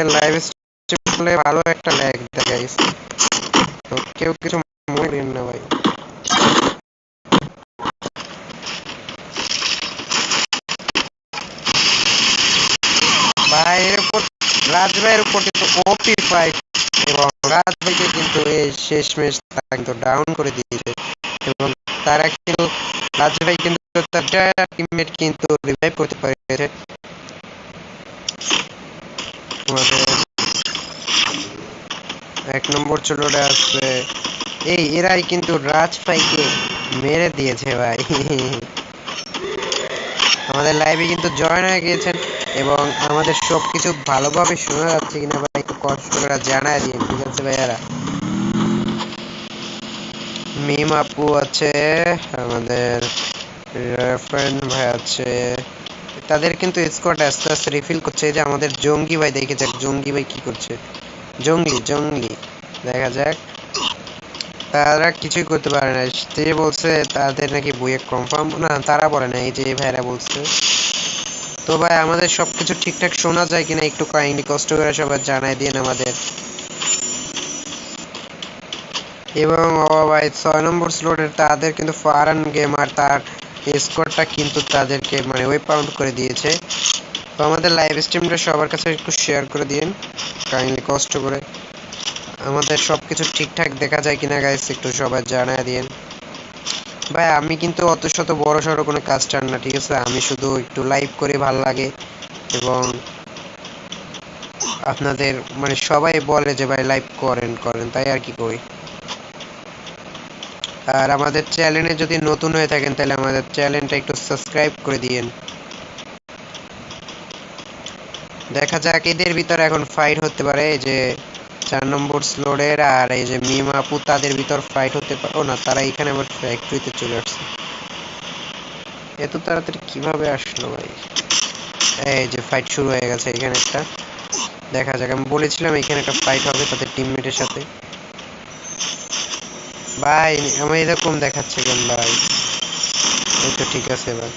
আমাদের লাইভ স্ট্রিমে ভালো একটা ল্যাগ দেখাইস তো কেউ কিছু মনে করেন না, ভাই। ভাইয়ের উপর, রাজ ভাইয়ের উপর কিন্তু ওপি ফাইট এবং রাজ ভাইকে কিন্তু এই শেষ ম্যাচ কিন্তু ডাউন করে দিয়েছে। এবং তারা কিন্তু, রাজ ভাই কিন্তু তার টিমমেট কিন্তু রিভাইভ করতে পেরেছে। আমাদের এক নম্বর চলোটা আছে এই, এরাই কিন্তু রাজ ভাইকে মেরে দিয়েছে ভাই। আমাদের লাইভে কিন্তু জয়েন হয়ে গিয়েছেন এবং আমাদের সব কিছু ভালোভাবে শোনা যাচ্ছে কিনা ভাই একটু কষ্ট করে জানায় দিন, ঠিক আছে ভাইয়ারা? মিম আপু আছে, আমাদের রেফারেন্ট ভাই আছে। তাদের কিন্তু স্কোয়াড আস্তে আস্তে রিফিল করছে। এই যে আমাদের জঙ্গি ভাই, দেখে যাক জঙ্গি ভাই কি করছে। জঙ্গলি জঙ্গলি দেখা যাক। তারা কিছুই করতে পারে না। যে বলছে, তাদের নাকি বইয়ে কনফার্ম না, তারা বলে না, এই যে ভাইরা বলছে। তো ভাই, আমাদের সবকিছু ঠিকঠাক শোনা যায় কিনা একটু কাইন্ডলি কষ্ট করে সবাই জানাই দিন আমাদের। এবং ও ভাই, ছয় নম্বর স্লোটের তাদের কিন্তু ফারান গেমার তার স্কোরটা কিন্তু তাদেরকে মানে ওয়েব পাউন্ড করে দিয়েছে। তো আমাদের লাইভ স্ট্রিমটা সবার কাছে একটু শেয়ার করে দিন কাইন্ডলি কষ্ট করে। আমাদের সব কিছু ঠিকঠাক দেখা যায় কিনা গাইস একটু সবাই জানায় দিন ভাই, আমি কিন্তু অত শত বড় সড়ো কোনো কাজ চান না, ঠিক আছে? আমি শুধু একটু লাইভ করে ভালো লাগে এবং আপনাদের মানে সবাই বলে যে, ভাই লাইভ করেন করেন। তাই আর কি করি? আর আমাদের চ্যানেলে যদি নতুন হয়ে থাকেন, তাহলে আমাদের চ্যানেলটা একটু সাবস্ক্রাইব করে দিয়েন। দেখা যাক, এদের ভিতরে এখন ফাইট হতে পারে। এই যে চার নম্বর স্লোডের আর এই যে মিম আপু, তাদের ভিতর ফাইট হতে পারে। ও না, তারা এখানে আবার ফ্যাক্টরিতে চলে আসছে। এত তাড়াতাড়ি কীভাবে আসলো ভাই? এই যে ফাইট শুরু হয়ে গেছে এখানে একটা। দেখা যাক, আমি বলেছিলাম এখানে একটা ফাইট হবে তাদের টিমমেটের সাথে। ভাই আমার এরকম দেখাচ্ছে কেন ভাই? এই তো ঠিক আছে ভাই।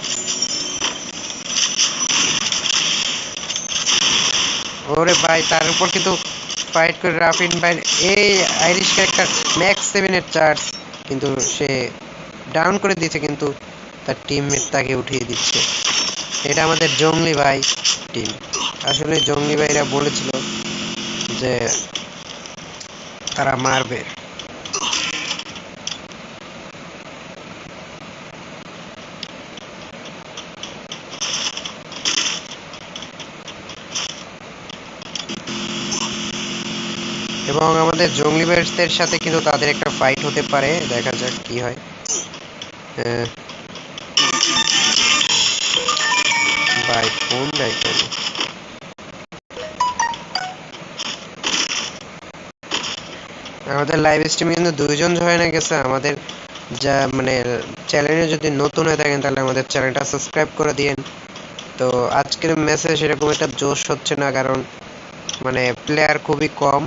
ওরে ভাই, তার উপর কিন্তু ফাইট করে রাফিন ভাই। এই আইরিশ ক্যারেক্টার ম্যাক্স সেভেনের চার্জ কিন্তু সে ডাউন করে দিচ্ছে কিন্তু তার টিমমেট তাকে উঠিয়ে দিচ্ছে। এটা আমাদের জঙ্গলি ভাই টিম আসলে জঙ্গলি ভাইরা বলেছিল যে তারা মারবে। এবং আমাদের জঙ্গলি ব্যাটসদের সাথে কিন্তু তাদের একটা ফাইট হতে পারে। দেখা যাক কি হয়। ফোন দেয় কেন আমাদের লাইভ স্ট্রিমে কিন্তু দুইজন জয়েন হয়ে গেছে। আমাদের যা মানে চ্যানেলে যদি নতুন হয়ে থাকেন, তাহলে আমাদের চ্যানেলটা সাবস্ক্রাইব করে দিন তো আজকের ম্যাচে সেরকম একটা জোশ হচ্ছে না, কারণ মানে প্লেয়ার খুবই কম।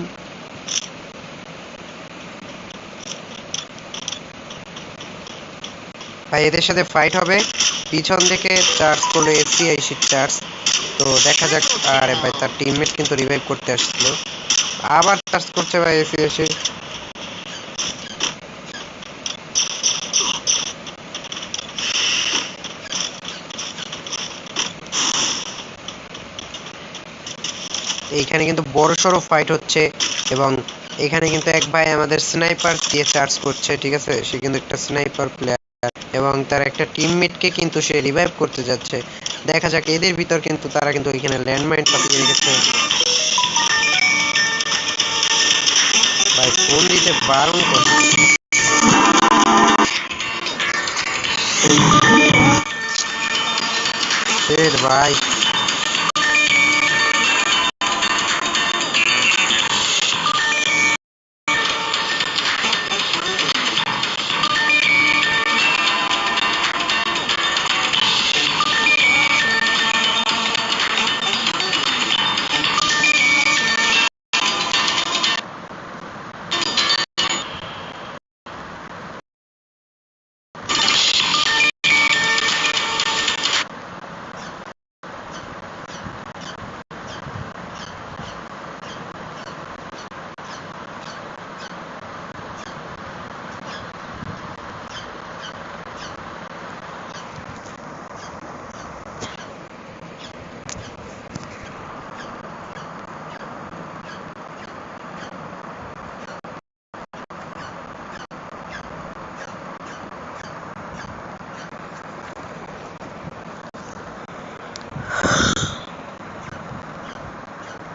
ভাই, এদের সাথে ফাইট হবে। পিছন থেকে চার্জ করল এসি আইসি চার্জ তো দেখা যাক, আরে ভাই, তার টিমমেট কিন্তু রিভাইভ করতে আসছিল। আবার চার্জ করছে ভাই এসি এসে এইখানে কিন্তু বড় সড়ো ফাইট হচ্ছে এবং এখানে কিন্তু এক ভাই আমাদের স্নাইপার দিয়ে চার্জ করছে, ঠিক আছে? সে কিন্তু একটা স্নাইপার প্লেয়ার এবং তার একটা টিমমেটকে কিন্তু সে রিভাইভ করতে যাচ্ছে। দেখা যাক, এদের ভিতর কিন্তু তারা কিন্তু এখানে ল্যান্ডমাইন পাঠিয়ে রেখেছে ভাই ফোন দিতে বারণ করছে? ভাই